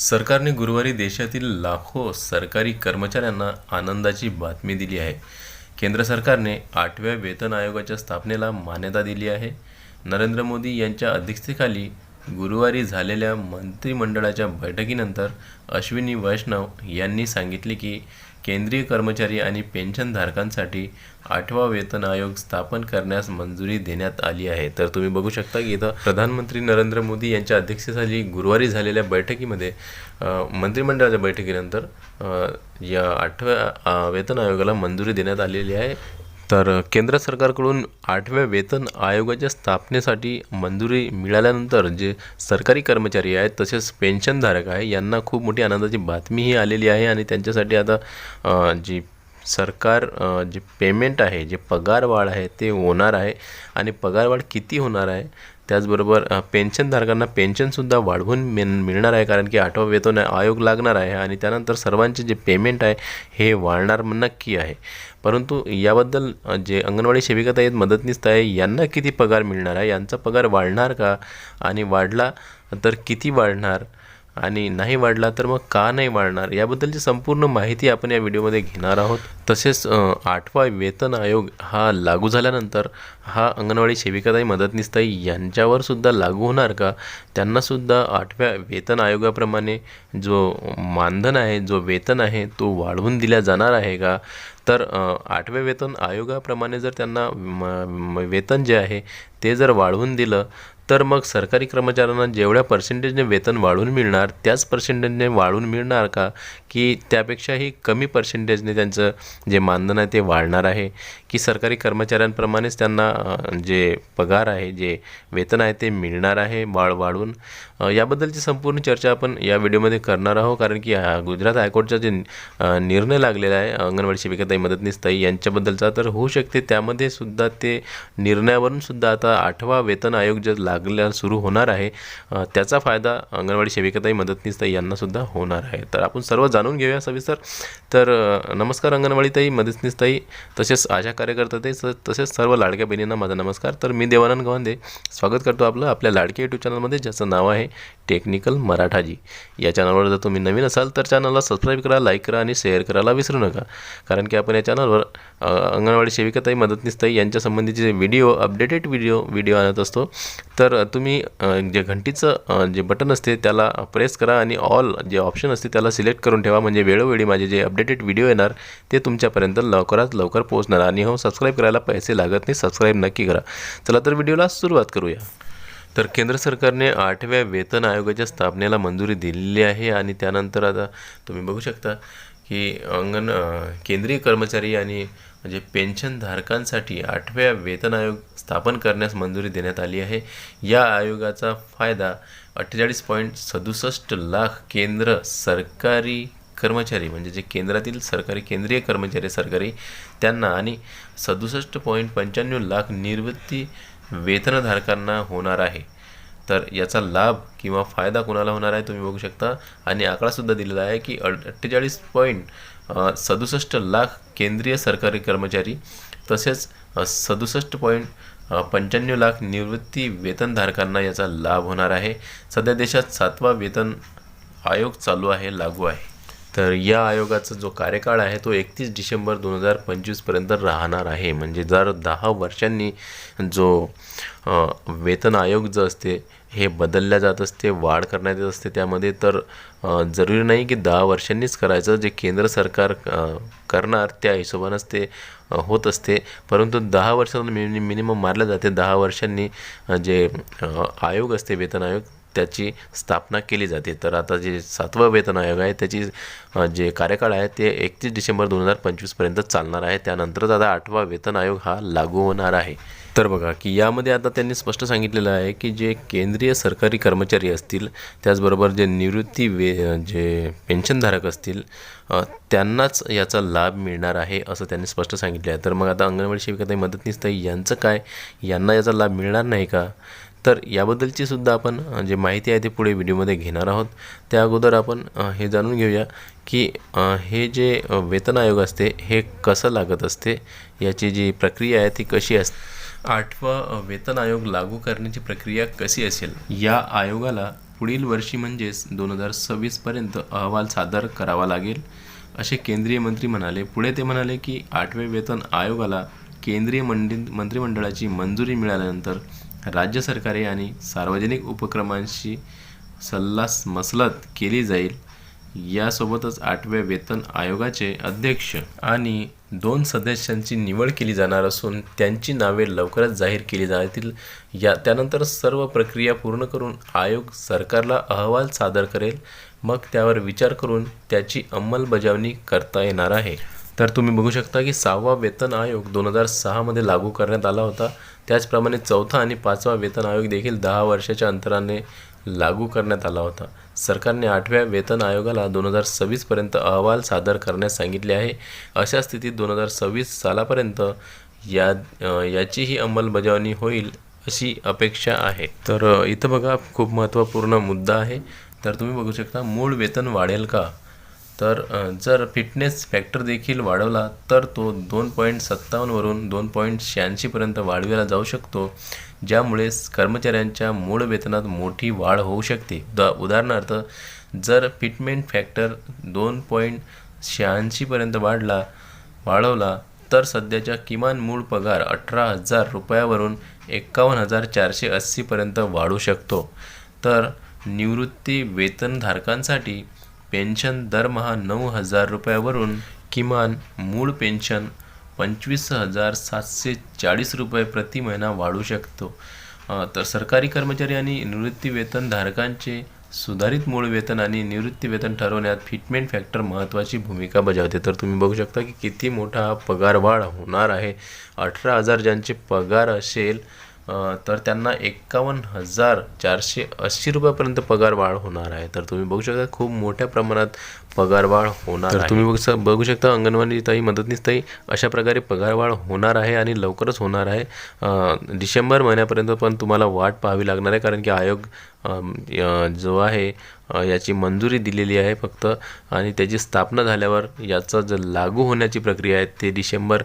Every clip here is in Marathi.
सरकारने गुरुवारी देशातील लाखो सरकारी कर्मचाऱ्यांना आनंदाची बातमी दिली आहे. केंद्र सरकारने आठव्या वेतन आयोगाच्या स्थापनेला मान्यता दिली आहे. नरेंद्र मोदी यांच्या अध्यक्षतेखाली गुरुवारी झालेल्या मंत्रिमंडळाच्या बैठकीनंतर अश्विनी वैष्णव यांनी सांगितले की केंद्रीय कर्मचारी आणि पेन्शनधारकांसाठी आठवा वेतन आयोग स्थापन करण्यास मंजुरी देण्यात आली आहे. तर तुम्ही बघू शकता की इथं प्रधानमंत्री नरेंद्र मोदी यांच्या अध्यक्षतेखाली गुरुवारी झालेल्या बैठकीमध्ये मंत्रिमंडळाच्या बैठकीनंतर या आठव्या वेतन आयोगाला मंजुरी देण्यात आलेली आहे. तर केंद्र सरकारकडून आठव्या वेतन आयोगाच्या स्थापनेसाठी मंजुरी मिळाल्यानंतर जे सरकारी कर्मचारी आहेत तसेच पेन्शनधारक आहे यांना खूप मोठी आनंदाची बातमीही आलेली आहे आणि त्यांच्यासाठी आता जी सरकार जे पेमेंट आहे जे पगारवाढ आहे ते होणार आहे. आणि पगारवाढ किती होणार आहे? त्याचबरोबर पेन्शनधारकांना पेन्शनसुद्धा वाढवून मिळ मिळणार आहे कारण की आठवा वेतन आयोग लागणार आहे आणि त्यानंतर सर्वांचे जे पेमेंट आहे हे वाढणार नक्की आहे. परंतु याबद्दल जे अंगणवाडी सेविकाताई आहेत मदतनीस आहे यांना किती पगार मिळणार आहे? यांचा पगार वाढणार का? आणि वाढला तर किती वाढणार? आणि नाही वाढला तर मग का नाही वाढणार? याबद्दलची संपूर्ण माहिती आपण या व्हिडिओमध्ये घेणार आहोत. तसेच आठवा वेतन आयोग हा लागू झाल्यानंतर हा अंगणवाडी सेविकाताई मदतनीसताई यांच्यावर सुद्धा लागू होणार का? त्यांनासुद्धा आठव्या वेतन आयोगाप्रमाणे जो मानधन आहे जो वेतन आहे तो वाढवून दिला जाणार आहे का? तर आठवे आठव्या वेतन आयोगाप्रमाणे जर त्यांना वेतन जे आहे ते जर वाढवून दिलं तर मग सरकारी कर्मचाऱ्यांना जेवढ्या पर्सेंटेजने वेतन वाढून मिळणार त्याच पर्सेंटेजने वाढून मिळणार का? की त्यापेक्षाही कमी पर्सेंटेजने त्यांचं जे मानधन आहे ते वाढणार आहे? की सरकारी कर्मचाऱ्यांप्रमाणेच त्यांना जे पगार आहे जे वेतन आहे ते मिळणार आहे वाढ वाढवून याबद्दलची संपूर्ण चर्चा आपण या व्हिडिओमध्ये करणार आहोत कारण की गुजरात हायकोर्टचा जे निर्णय लागलेला आहे अंगणवाडी सेविकाताई मदतनीसताई यांच्याबद्दलचा तर होऊ शकते. त्यामध्ये सुद्धा ते निर्णयावरून सुद्धा आता आठवा वेतन आयोग जे लागल्या सुरू होणार आहे त्याचा फायदा अंगणवाडी सेविकाताई मदतनीसताई यांनासुद्धा होणार आहे. तर आपण सर्व जाणून घेऊया सविस्तर. तर नमस्कार अंगणवाडीताई मदतनीसताई तसेच आशा कार्यकर्ताताई तसेच सर्व लाडक्या बहिणींना माझा नमस्कार. तर मी देवानंद गवांदे स्वागत करतो आपलं आपल्या लाडक्या यूट्यूब चॅनलमध्ये ज्याचं नाव आहे टेक्निकल मराठाजी. या चॅनलवर जर तुम्ही नवीन असाल तर चॅनलला सबस्क्राईब करा लाईक करा आणि शेअर करायला विसरू नका. कारण की आपण या चॅनलवर अंगणवाडी सेविकाताई मदतनीसताई यांच्या संबंधीचे व्हिडिओ अपडेटेड व्हिडिओ व्हिडिओ आणत असतो तर तुम्ही जे घंटीचं जे बटन असते त्याला प्रेस करा आणि ऑल जे ऑप्शन असते त्याला सिलेक्ट करून ठेवा. म्हणजे वेळोवेळी माझे जे अपडेटेड व्हिडिओ येणार ते तुमच्यापर्यंत लवकरात लवकर पोहोचणार. आणि हो सबस्क्राईब करायला पैसे लागत नाही सबस्क्राईब नक्की करा. चला तर व्हिडिओला सुरुवात करूया. तर केंद्र सरकारने आठव्या वेतन आयोगाच्या स्थापनेला मंजुरी दिलेली आहे आणि त्यानंतर आता तुम्ही बघू शकता की अंगण केंद्रीय कर्मचारी आणि म्हणजे पेन्शनधारकांसाठी आठव्या वेतन आयोग स्थापन करण्यास मंजुरी देण्यात आली आहे. या आयोगाचा फायदा अठ्ठेचाळीस पॉईंट सदुसष्ट लाख केंद्र सरकारी कर्मचारी म्हणजे जे केंद्रातील सरकारी केंद्रीय कर्मचारी सरकारी त्यांना आणि सदुसष्ट पॉईंट पंच्याण्णव लाख निवृत्ती वेतनधारकांना होणार आहे. तर याचा लाभ किंवा फायदा कोणाला होणार आहे तुम्ही बघू शकता. आणि आकडासुद्धा दिलेला आहे की अठ्ठेचाळीस पॉईंट सदुसष्ट लाख केंद्रीय सरकारी कर्मचारी तसेच सदुसष्ट पॉईंट पंच्याण्णव लाख निवृत्ती वेतनधारकांना याचा लाभ होणार आहे. सध्या देशात सातवा वेतन आयोग चालू आहे लागू आहे. तर या आयोगाचा जो कार्यकाळ आहे तो एकतीस डिसेंबर दोन हजार पंचवीसपर्यंत राहणार आहे. म्हणजे जर दहा वर्षांनी जो वेतन आयोग जो असते हे बदलल्या जात असते वाढ करण्यात येत असते त्यामध्ये तर जरुरी नाही की दहा वर्षांनीच करायचं. जे केंद्र सरकार करणार त्या हिशोबानंच ते होत असते. परंतु दहा वर्षांना मिनि मिनिमम मारलं जाते. दहा वर्षांनी जे आयोग असते वेतन आयोग त्याची स्थापना केली जाते. तर आता जे सातवं वेतन आयोग आहे त्याची जे कार्यकाळ आहे ते एकतीस डिसेंबर दोन हजार पंचवीसपर्यंत चालणार आहे. त्यानंतरच आता आठवा वेतन आयोग हा लागू होणार आहे. तर बघा की यामध्ये आता त्यांनी स्पष्ट सांगितलेलं आहे की जे केंद्रीय सरकारी कर्मचारी असतील त्याचबरोबर जे निवृत्ती वे जे पेन्शनधारक असतील त्यांनाच याचा लाभ मिळणार आहे असं त्यांनी स्पष्ट सांगितले आहे. तर मग आता अंगणवाडी सेविकाताई मदतनीस यांचं काय? यांना याचा लाभ मिळणार नाही का? तर याबद्दलची सुद्धा आपण जे माहिती आहे ते पुढे व्हिडिओमध्ये घेणार आहोत. त्या अगोदर आपण हे जाणून घेऊया की हे जे वेतन आयोग असते हे कसं लागत असते? याची जी प्रक्रिया आहे ती कशी असते आठवा वेतन आयोग लागू करण्याची प्रक्रिया कशी असेल? या आयोगाला पुढील वर्षी म्हणजेच दोन हजार सव्वीसपर्यंत अहवाल सादर करावा लागेल. असे केंद्रीय मंत्री म्हणाले. पुढे ते म्हणाले की आठव्या वेतन आयोगाला केंद्रीय मंडी मंत्रिमंडळाची मंजुरी मिळाल्यानंतर राज्य सरकारे आणि सार्वजनिक उपक्रमांशी सल्लास मसलत केली जाईल. यासोबतच आठव्या वेतन आयोगाचे अध्यक्ष आणि दोन सदस्यांची निवड केली जाणार असून त्यांची नावे लवकरच जाहीर केली जातील. या त्यानंतर सर्व प्रक्रिया पूर्ण करून आयोग सरकारला अहवाल सादर करेल. मग त्यावर विचार करून त्याची अंमलबजावणी करता येणार आहे. तर तुम्ही बघू शकता की सहावा वेतन आयोग दोन हजार सहामध्ये लागू करण्यात आला होता. त्याचप्रमाणे चौथा आणि पाचवा वेतन आयोग देखील दहा वर्षाच्या अंतराने लागू करण्यात आला होता. सरकारने आठव्या वेतन आयोगाला दोन हजार सव्वीसपर्यंत अहवाल सादर करण्यास सांगितले आहे. अशा स्थितीत दोन हजार सव्वीस सालापर्यंत या याचीही अंमलबजावणी होईल अशी अपेक्षा आहे. तर इथं बघा खूप महत्त्वपूर्ण मुद्दा आहे. तर तुम्ही बघू शकता मूळ वेतन वाढेल का? तर जर फिटनेस फॅक्टर देखील वाढवला तर तो दोन पॉईंट सत्तावन्नवरून दोन पॉईंट शहाऐंशीपर्यंत वाढविला जाऊ शकतो ज्यामुळे कर्मचाऱ्यांच्या मूळ वेतनात मोठी वाढ होऊ शकते. द उदाहरणार्थ जर फिटमेंट फॅक्टर दोन पॉईंट शहाऐंशीपर्यंत वाढला वाढवला तर सध्याच्या किमान मूळ पगार अठरा हजार रुपयावरून एकावन्न हजार चारशे अस्सीपर्यंत वाढू शकतो. तर निवृत्ती वेतनधारकांसाठी पेन्शन दरमहा नऊ हजार रुपयावरून किमान मूळ पेन्शन पंचवीस हजार सातशे चाळीस रुपये प्रति महिना वाढू शकतो. तर सरकारी कर्मचारी आणि निवृत्तीवेतनधारकांचे सुधारित मूळ वेतन आणि निवृत्ती वेतन ठरवण्यात फिटमेंट फॅक्टर महत्त्वाची भूमिका बजावते. तर तुम्ही बघू शकता की किती मोठा हा पगार वाढ होणार आहे. अठरा हजार ज्यांचे पगार असेल तर त्यांना एकावन्न हजार चारशे अस्सी रुपयापर्यंत पगार वाढ होणार आहे. तर तुम्ही बघू शकता खूप मोठ्या प्रमाणात पगार वाढ होणार तर तुम्ही बघू बघू शकता अंगणवाडी ताई मदतनीस ताई अशा प्रकारे पगार वाढ होणार आहे आणि लवकरच होणार आहे. डिसेंबर महिन्यापर्यंत पण तुम्हाला वाट पाहावी लागणार आहे कारण की आयोग जो आहे याची मंजुरी दिलेली आहे फक्त. आणि त्याची स्थापना झाल्यावर याचा जर लागू होण्याची प्रक्रिया आहे ते डिसेंबर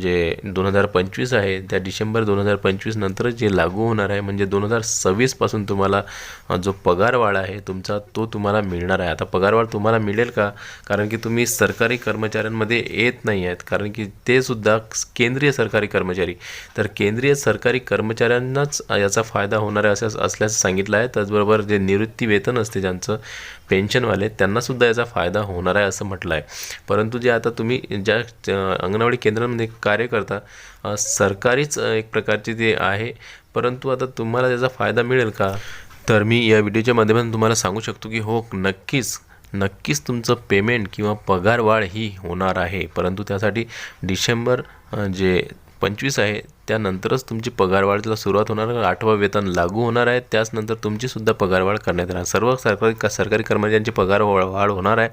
जे दोन हजार पंचवीस आहे त्या डिसेंबर दोन हजार पंचवीस नंतरच जे लागू होणार आहे म्हणजे दोन हजार सव्वीसपासून तुम्हाला जो पगारवाढ आहे तुमचा तो तुम्हाला मिळणार आहे. आता पगारवाढ तुम्हाला मिळेल का? कारण की तुम्ही सरकारी कर्मचाऱ्यांमध्ये येत नाही आहेत. कारण की ते सुद्धा केंद्रीय सरकारी कर्मचारी. तर केंद्रीय सरकारी कर्मचाऱ्यांनाच याचा फायदा होणार आहे असं असल्याचं सांगितलं आहे. त्याचबरोबर जे निवृत्ती वेतन असते ज्यांचं पेन्शनवाले त्यांनासुद्धा याचा फायदा होणार आहे असं म्हटलं आहे. परंतु जे आता तुम्ही ज्या अंगणवाडी केंद्रांमध्ये कार्य करता सरकारीच एक प्रकारची ते आहे. परंतु आता तुम्हाला त्याचा फायदा मिळेल का? तर मी या व्हिडिओच्या माध्यमातून तुम्हाला सांगू शकतो की हो नक्कीच. नक्कीच तुमचं पेमेंट किंवा पगारवाढ ही होणार आहे. परंतु त्यासाठी डिसेंबर जे पंचवीस आहे त्यानंतरच तुमची पगारवाढीला सुरुवात होणार आठवा वेतन लागू होणार आहे त्याचनंतर तुमचीसुद्धा पगारवाढ करण्यात येणार. सर्व सरकारी सरकारी कर्मचाऱ्यांची पगार वा- वाढ होणार आहे.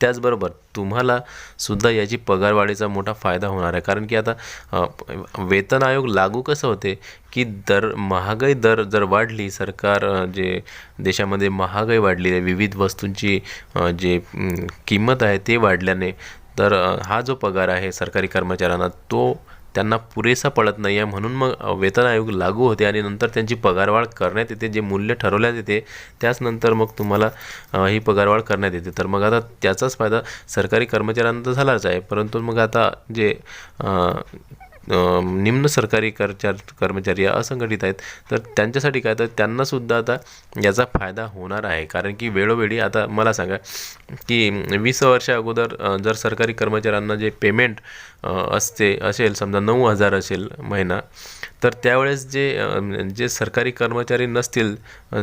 त्याचबरोबर तुम्हाला सुद्धा याची पगारवाढीचा मोठा फायदा होणार आहे. कारण की आता वेतन आयोग लागू कसं होते की दर महागाई दर जर वाढली सरकार जे देशामध्ये महागाई वाढली आहे विविध वस्तूंची जे किंमत आहे ते वाढल्याने तर हा जो पगार आहे सरकारी कर्मचाऱ्यांना तो त्यांना पुरेसा पडत नाही आहे म्हणून मग वेतन आयोग लागू होते आणि नंतर त्यांची पगारवाढ करण्यात येते. जे मूल्य ठरवण्यात येते त्याच नंतर मग तुम्हाला ही पगारवाढ करण्यात येते. तर मग आता त्याचाच फायदा सरकारी कर्मचाऱ्यांना तर झालाच आहे. परंतु मग आता जे निम्न सरकारी कर्चार कर्मचारी असंघटित आहेत. तर त्यांच्यासाठी काय? तर त्यांनासुद्धा आता याचा फायदा होणार आहे. कारण की वेळोवेळी आता मला सांगा की वीस वर्षा अगोदर जर सरकारी कर्मचाऱ्यांना जे पेमेंट असते असेल समजा नऊ हजार असेल महिना तर त्यावेळेस जे जे सरकारी कर्मचारी नसतील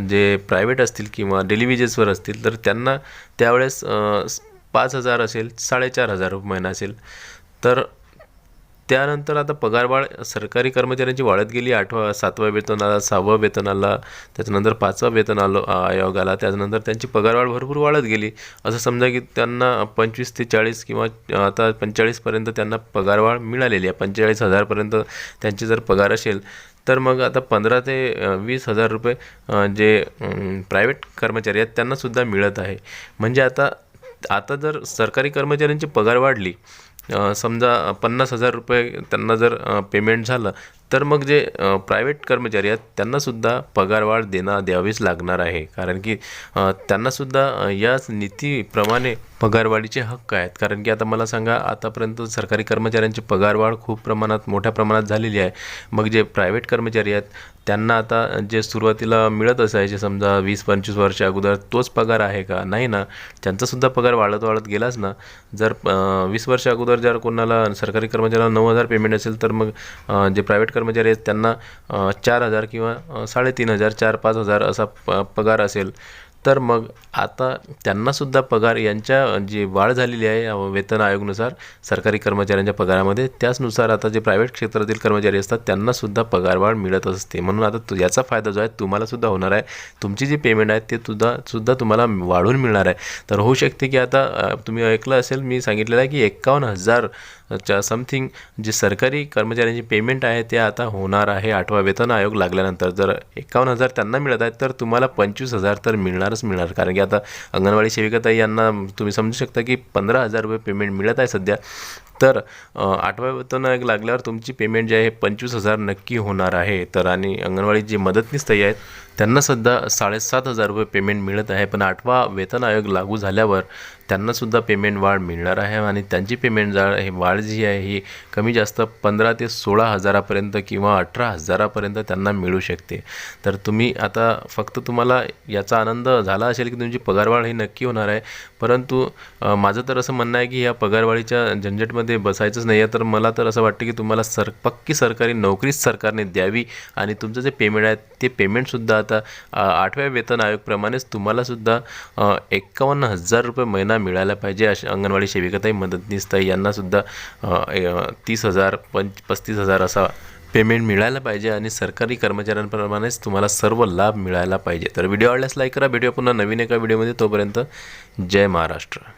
जे प्रायव्हेट असतील किंवा डेली वेजेसवर असतील तर त्यांना त्यावेळेस पाच हजार असेल साडेचार हजार महिना असेल. तर त्यानंतर आता पगारवाढ सरकारी कर्मचाऱ्यांची वाढत गेली. आठवा सातवा वेतन आला सहावा वेतन आला त्याच्यानंतर पाचवा वेतन आलो आयोग आला त्याच्यानंतर त्यांची पगारवाढ भरपूर वाढत गेली. असं समजा की त्यांना पंचवीस ते चाळीस किंवा आता पंचेचाळीसपर्यंत त्यांना पगारवाढ मिळालेली आहे. पंचेचाळीस हजारपर्यंत त्यांची जर पगार असेल तर मग आता पंधरा ते वीस हजार रुपये जे प्रायव्हेट कर्मचारी आहेत त्यांनासुद्धा मिळत आहे. म्हणजे आता आता जर सरकारी कर्मचाऱ्यांची पगार वाढली समजा पन्नास हजार रुपये त्यांना जर पेमेंट झालं तर मग जे प्रायव्हेट कर्मचारी आहेत त्यांनासुद्धा पगारवाढ देणं द्यावीच लागणार आहे. कारण की त्यांनासुद्धा याच नीतीप्रमाणे पगारवाढीचे हक्क आहेत. कारण की आता मला सांगा आतापर्यंत सरकारी कर्मचाऱ्यांची पगारवाढ खूप प्रमाणात मोठ्या प्रमाणात झालेली आहे. मग जे प्रायव्हेट कर्मचारी आहेत त्यांना आता जे सुरुवातीला मिळत असायचे समजा वीस पंचवीस वर्ष अगोदर तोच पगार आहे का? नाही ना. त्यांचासुद्धा पगार वाढत वाढत गेलाच ना. जर वीस वर्ष अगोदर जर कोणाला सरकारी कर्मचाऱ्याला नऊ हजार पेमेंट असेल तर मग जे प्रायव्हेट कर्मचारी म्हणजे आहेत त्यांना चार हजार किंवा साडेतीन हजार चार पाच हजार असा प पगार असेल तर मग आता त्यांनासुद्धा पगार यांच्या जी वाढ झालेली आहे वेतन आयोगनुसार सरकारी कर्मचाऱ्यांच्या पगारामध्ये त्याचनुसार आता जे प्रायव्हेट क्षेत्रातील कर्मचारी असतात त्यांनासुद्धा पगारवाढ मिळत असते. म्हणून आता तु याचा फायदा जो आहे तुम्हालासुद्धा होणार आहे. तुमची जी पेमेंट आहे ते सुद्धा सुद्धा तुम्हाला वाढून मिळणार आहे. तर होऊ शकते की आता तुम्ही ऐकलं असेल मी सांगितलेलं आहे की एकावन्न हजार च्या समथिंग जे सरकारी कर्मचाऱ्यांची पेमेंट आहे ते आता होणार आहे. आठवा वेतन आयोग लागल्यानंतर जर एकावन्न हजार त्यांना मिळत आहेत तर तुम्हाला पंचवीस हजार तर मिळणारच मिळणार. कारण की आता अंगणवाडी सेविकाताई यांना तुम्ही समजू शकता की पंधरा हजार रुपये पेमेंट मिळत आहे सध्या. तर आठव्या आठवा वेतन आयोग लागल्यावर तुमची पेमेंट जी आहे पंचवीस हजार नक्की होणार आहे. तर आणि अंगणवाडी जे मदतनीस ताई आहेत त्यांना सध्या साडेसात हजार रुपये पेमेंट मिळत आहे. पण आठवा वेतन आयोग लागू झाल्यावर त्यांनासुद्धा पेमेंट वाढ मिळणार आहे आणि त्यांची पेमेंट जा हे वाढ जी आहे ही कमी जास्त पंधरा ते सोळा हजारापर्यंत किंवा अठरा हजारापर्यंत त्यांना मिळू शकते. तर तुम्ही आता फक्त तुम्हाला याचा आनंद झाला असेल की तुमची पगारवाढ ही नक्की होणार आहे. परंतु माझं तर असं म्हणणं आहे की या पगारवाढीच्या झंझटमध्ये बसायचंच नाही आहे तर मला तर असं वाटतं की तुम्हाला सर पक्की सरकारी नोकरीच सरकारने द्यावी आणि तुमचं जे पेमेंट आहे ते पेमेंटसुद्धा आता आठव्या वेतन आयोगप्रमाणेच तुम्हालासुद्धा एक्कावन्न एकावन्न हजार रुपये महिना मिळायला पाहिजे अशा अंगणवाडी सेविकाताई मदतनीस ताई यांनासुद्धा तीस हजार पंच पस्तीस हजार असा पेमेंट मिळायला पाहिजे आणि सरकारी कर्मचाऱ्यांप्रमाणेच तुम्हाला सर्व लाभ मिळायला पाहिजे. तर व्हिडिओ आवडल्यास लाईक करा. भेटूया पुन्हा नवीन एका व्हिडिओमध्ये तोपर्यंत जय महाराष्ट्र.